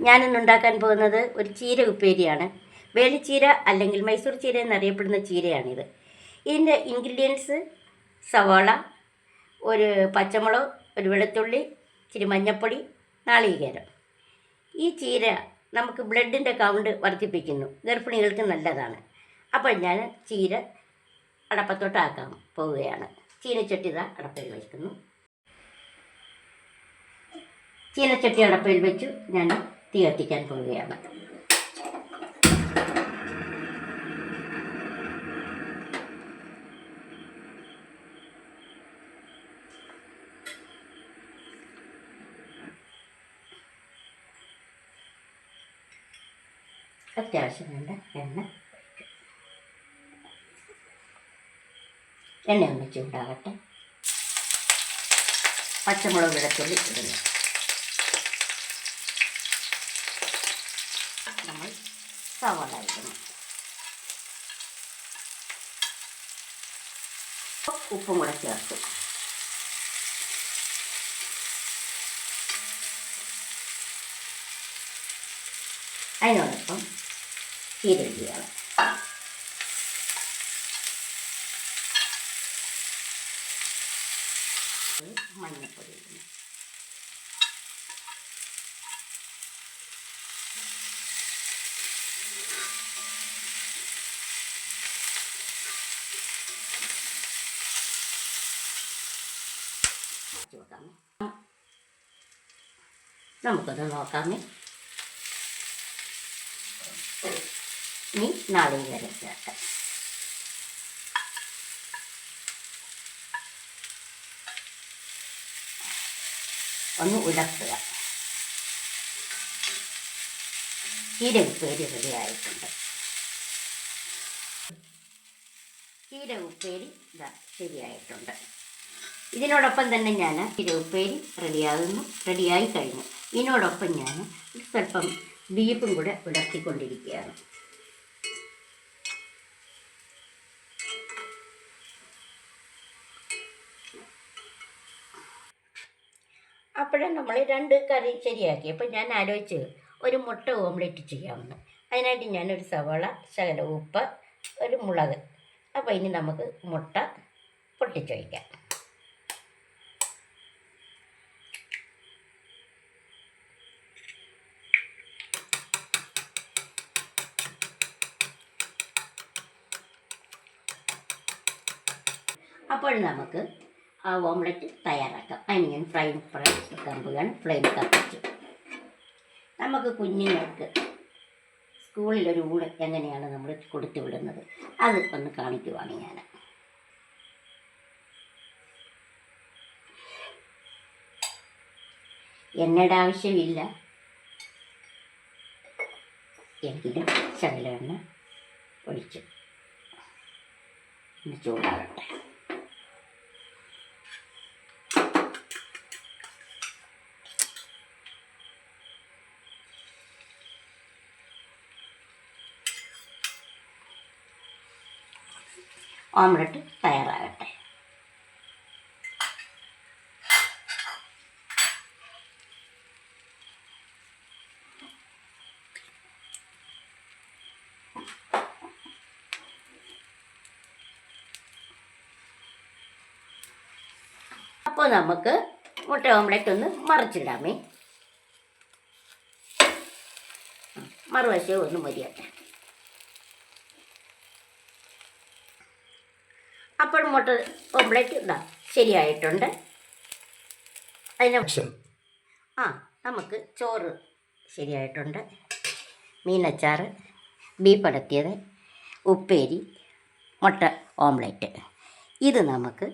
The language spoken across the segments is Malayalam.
ഞാനിന്ന് ഉണ്ടാക്കാൻ പോകുന്നത് ഒരു ചീര ഉപ്പേരിയാണ്. വേലിച്ചീര അല്ലെങ്കിൽ മൈസൂർ ചീര എന്നറിയപ്പെടുന്ന ചീരയാണിത്. ഇതിന്റെ ഇൻഗ്രീഡിയൻസ് സവാള ഒരു പച്ചമുളക് ഒരു വെളുത്തുള്ളി ഇച്ചിരി മഞ്ഞൾപ്പൊടി നാളികേരം. ഈ ചീര നമുക്ക് ബ്ലഡിന്റെ കൗണ്ട് വർദ്ധിപ്പിക്കുന്നു. ഗർഭിണികൾക്ക് നല്ലതാണ്. അപ്പോൾ ഞാൻ ചീര അടപ്പത്തോട്ടാക്കാൻ പോവുകയാണ്. ചീനച്ചട്ടി ഇതാ അടപ്പയിൽ വയ്ക്കുന്നു ചീനച്ചട്ടി അടപ്പയിൽ വെച്ചു. ഞാൻ തീ കത്തിക്കാൻ പോവുകയാണ്. അത്യാവശ്യം വേണ്ട എണ്ണ. എണ്ണ ഒന്ന് ചൂടാകട്ടെ പച്ചമുളക് ഇടത്തുള്ളി ഇടുന്നു നമ്മൾ സവാള ഇടണം ഉപ്പും കൂടെ ചേർത്തു. അതിനോടൊപ്പം ചീരയിടുകയാണ് മഞ്ഞപ്പൊടി ഇടുന്നു നോക്കാമേ നമുക്കത് നോക്കാമേ. ഇനി നാളികേരം ചേർക്കാം. ഒന്ന് ഉലക്കുക ചീര ഉപ്പേരി റെഡി ആയിട്ടുണ്ട്. ചീര ഉപ്പേരി ഇതാ ശരിയായിട്ടുണ്ട്. ഇതിനോടൊപ്പം തന്നെ ഞാൻ ഇരുപ്പേരി ഉപ്പേരി റെഡിയാകുന്നു റെഡിയായി കഴിഞ്ഞു. ഇതിനോടൊപ്പം ഞാൻ സ്വല്പം ബീഫും കൂടെ ഉടർത്തിക്കൊണ്ടിരിക്കുകയാണ്. അപ്പോഴേ നമ്മൾ രണ്ട് കറി ശരിയാക്കി. അപ്പോൾ ഞാൻ ആലോചിച്ച് ഒരു മുട്ട ഓംലെറ്റ് ചെയ്യാമെന്ന്. അതിനായിട്ട് ഞാനൊരു സവാള ശകല ഉപ്പ് ഒരു മുളക്. അപ്പോൾ ഇനി നമുക്ക് മുട്ട പൊട്ടിച്ച് അപ്പോൾ നമുക്ക് ആ ഓംലെറ്റ് തയ്യാറാക്കാം. അതിന് ഞാൻ ഫ്രൈ വെക്കാൻ പോവുകയാണ് ഫ്ലെയിം കത്തിച്ചു. നമുക്ക് കുഞ്ഞുങ്ങൾക്ക് സ്കൂളിലൊരു ഊണ് എങ്ങനെയാണ് നമ്മൾ കൊടുത്തു വിടുന്നത്? അത് ഒന്ന് കാണിക്കുവാണ് ഞാൻ. എണ്ണയുടെ ആവശ്യമില്ല. എങ്കിലും ശകല ഒഴിച്ചു ചൂടാകട്ടെ ഓംലെറ്റ് തയ്യാറാകട്ടെ. അപ്പോൾ നമുക്ക് മുട്ട ഓംലെറ്റ് ഒന്ന് മറിച്ചിടാമേ. മറുവശവും ഒന്ന് മരിയട്ടെ. അപ്പോൾ മുട്ട ഓംലെറ്റ് ഇതാ ശരിയായിട്ടുണ്ട്. അതിന് ആ നമുക്ക് ചോറ് ശരിയായിട്ടുണ്ട്. മീനച്ചാറ് ബീഫ് അടത്തിയത് ഉപ്പേരി മുട്ട ഓംലെറ്റ് ഇത് നമുക്ക്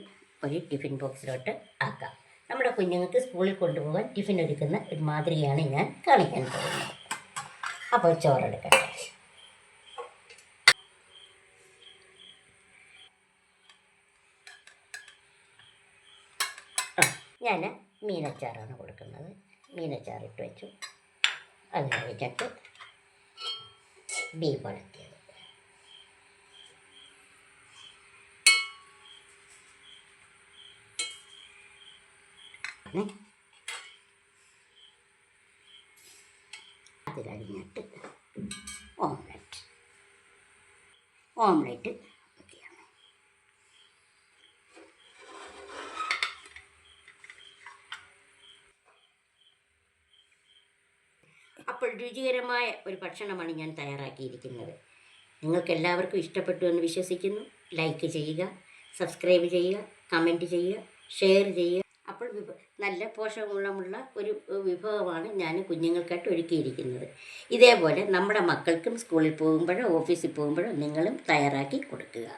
ഒരു ടിഫിൻ ബോക്സിലോട്ട് ആക്കാം. നമ്മുടെ കുഞ്ഞുങ്ങൾക്ക് സ്കൂളിൽ കൊണ്ടുപോകാൻ ടിഫിൻ ഒരുക്കുന്ന ഒരു മാതൃകയാണ് ഞാൻ കാണിക്കാൻ പോകുന്നത്. അപ്പോൾ ചോറെടുക്കട്ടെ ഞാൻ മീനച്ചാറാണ് കൊടുക്കുന്നത്. മീനച്ചാർ ഇട്ട് വെച്ചു. അത് കഴിഞ്ഞിട്ട് ബീഫ് ഉണക്കിയത് അത് കഴിഞ്ഞിട്ട് ഓംലെറ്റ്. ഓംലെറ്റ് വെക്കുകയാണ് അപ്പോൾ രുചികരമായ ഒരു ഭക്ഷണമാണ് ഞാൻ തയ്യാറാക്കിയിരിക്കുന്നത്. നിങ്ങൾക്ക് എല്ലാവർക്കും ഇഷ്ടപ്പെട്ടു എന്ന് വിശ്വസിക്കുന്നു. ലൈക്ക് ചെയ്യുക സബ്സ്ക്രൈബ് ചെയ്യുക കമന്റ് ചെയ്യുക ഷെയർ ചെയ്യുക. അപ്പോൾ നല്ല പോഷകഗുണമുള്ള ഒരു വിഭവമാണ് ഞാൻ കുഞ്ഞുങ്ങൾക്കായിട്ട് ഒരുക്കിയിരിക്കുന്നത്. ഇതേപോലെ നമ്മുടെ മക്കൾക്കും സ്കൂളിൽ പോകുമ്പോഴോ ഓഫീസിൽ പോകുമ്പോഴോ നിങ്ങളും തയ്യാറാക്കി കൊടുക്കുക.